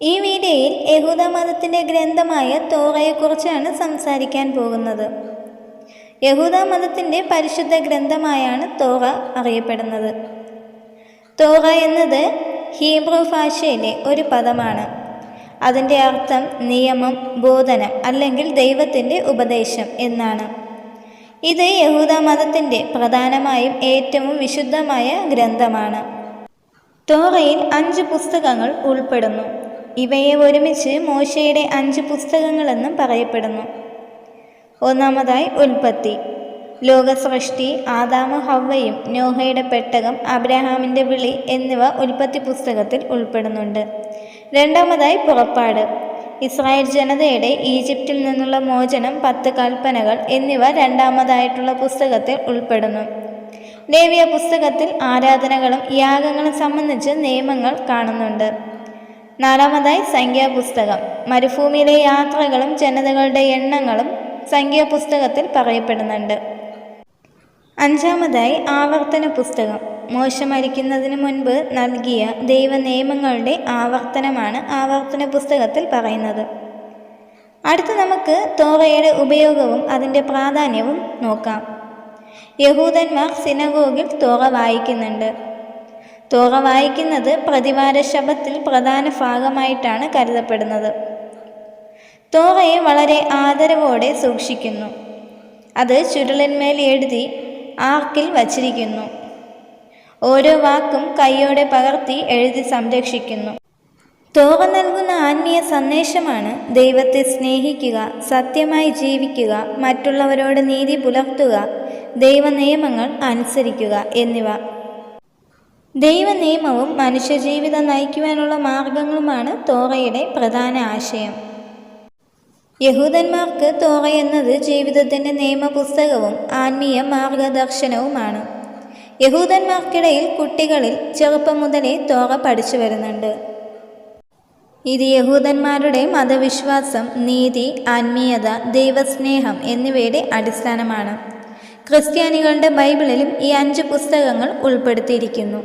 ഈ വീഡിയോയിൽ യഹൂദ മതത്തിന്റെ ഗ്രന്ഥമായ തോറയെക്കുറിച്ചാണ് സംസാരിക്കാൻ പോകുന്നത്. യഹൂദ മതത്തിന്റെ പരിശുദ്ധ ഗ്രന്ഥമായാണ് തോറ അറിയപ്പെടുന്നത്. തോറ എന്നത് ഹീബ്രു ഭാഷയിലെ ഒരു പദമാണ്. അതിന്റെ അർത്ഥം നിയമം ബോധനം അല്ലെങ്കിൽ ദൈവത്തിന്റെ ഉപദേശം എന്നാണ്. ഇത് യഹൂദ മതത്തിന്റെ പ്രധാനമായും ഏറ്റവും വിശുദ്ധമായ ഗ്രന്ഥമാണ്. തോറയിൽ അഞ്ച് പുസ്തകങ്ങൾ ഉൾപ്പെടുന്നു. ഇവയെ ഒരുമിച്ച് മോശയുടെ അഞ്ച് പുസ്തകങ്ങളെന്നും പറയപ്പെടുന്നു. ഒന്നാമതായി ഉൽപ്പത്തി. ലോകസൃഷ്ടി ആദാമ ഹവയും നോഹയുടെ പെട്ടകം അബ്രഹാമിന്റെ വിളി എന്നിവ ഉൽപ്പത്തി പുസ്തകത്തിൽ ഉൾപ്പെടുന്നുണ്ട്. രണ്ടാമതായി പുറപ്പാട്. ഇസ്രായേൽ ജനതയുടെ ഈജിപ്തിൽ നിന്നുള്ള മോചനം പത്ത് കൽപ്പനകൾ എന്നിവ രണ്ടാമതായിട്ടുള്ള പുസ്തകത്തിൽ ഉൾപ്പെടുന്നു. ലേവിയ പുസ്തകത്തിൽ ആരാധനകളും യാഗങ്ങളും സംബന്ധിച്ച് നിയമങ്ങൾ കാണുന്നുണ്ട്. നാലാമതായി സംഖ്യാപുസ്തകം. മരുഭൂമിയിലെ യാത്രകളും ജനതകളുടെ എണ്ണങ്ങളും സംഖ്യാപുസ്തകത്തിൽ പറയപ്പെടുന്നുണ്ട്. അഞ്ചാമതായി ആവർത്തന പുസ്തകം. മോശ മരിക്കുന്നതിന് മുൻപ് നൽകിയ ദൈവനിയമങ്ങളുടെ ആവർത്തനമാണ് ആവർത്തന പുസ്തകത്തിൽ പറയുന്നത്. അടുത്ത് നമുക്ക് തോറയുടെ ഉപയോഗവും അതിന്റെ പ്രാധാന്യവും നോക്കാം. യഹൂദന്മാർ സിനഗോഗിൽ തോറ വായിക്കുന്നുണ്ട്. തോറ വായിക്കുന്നത് പ്രതിവാര ശബത്തിൽ പ്രധാന ഭാഗമായിട്ടാണ് കരുതപ്പെടുന്നത്. തോറയെ വളരെ ആദരവോടെ സൂക്ഷിക്കുന്നു. അത് ചുരുളന്മേൽ എഴുതി ആർക്കിൽ വച്ചിരിക്കുന്നു. ഓരോ വാക്കും കൈയോടെ പകർത്തി എഴുതി സംരക്ഷിക്കുന്നു. തോറ നൽകുന്ന ആത്മീയ സന്ദേശമാണ് ദൈവത്തെ സ്നേഹിക്കുക സത്യമായി ജീവിക്കുക മറ്റുള്ളവരോട് നീതി പുലർത്തുക ദൈവ നിയമങ്ങൾ അനുസരിക്കുക എന്നിവ. ദൈവ ദൈവനിയമവും മനുഷ്യജീവിതം നയിക്കുവാനുള്ള മാർഗങ്ങളുമാണ് തോറയുടെ പ്രധാന ആശയം. യഹൂദന്മാർക്ക് തോറ എന്നത് ജീവിതത്തിന്റെ നിയമപുസ്തകവും ആത്മീയ മാർഗദർശനവുമാണ്. യഹൂദന്മാർക്കിടയിൽ കുട്ടികളിൽ ചെറുപ്പം മുതലേ തോറ പഠിച്ചു വരുന്നുണ്ട്. ഇത് യഹൂദന്മാരുടെ മതവിശ്വാസം നീതി ആത്മീയത ദൈവസ്നേഹം എന്നിവയുടെ അടിസ്ഥാനമാണ്. ക്രിസ്ത്യാനികളുടെ ബൈബിളിലും ഈ അഞ്ച് പുസ്തകങ്ങൾ ഉൾപ്പെടുത്തിയിരിക്കുന്നു.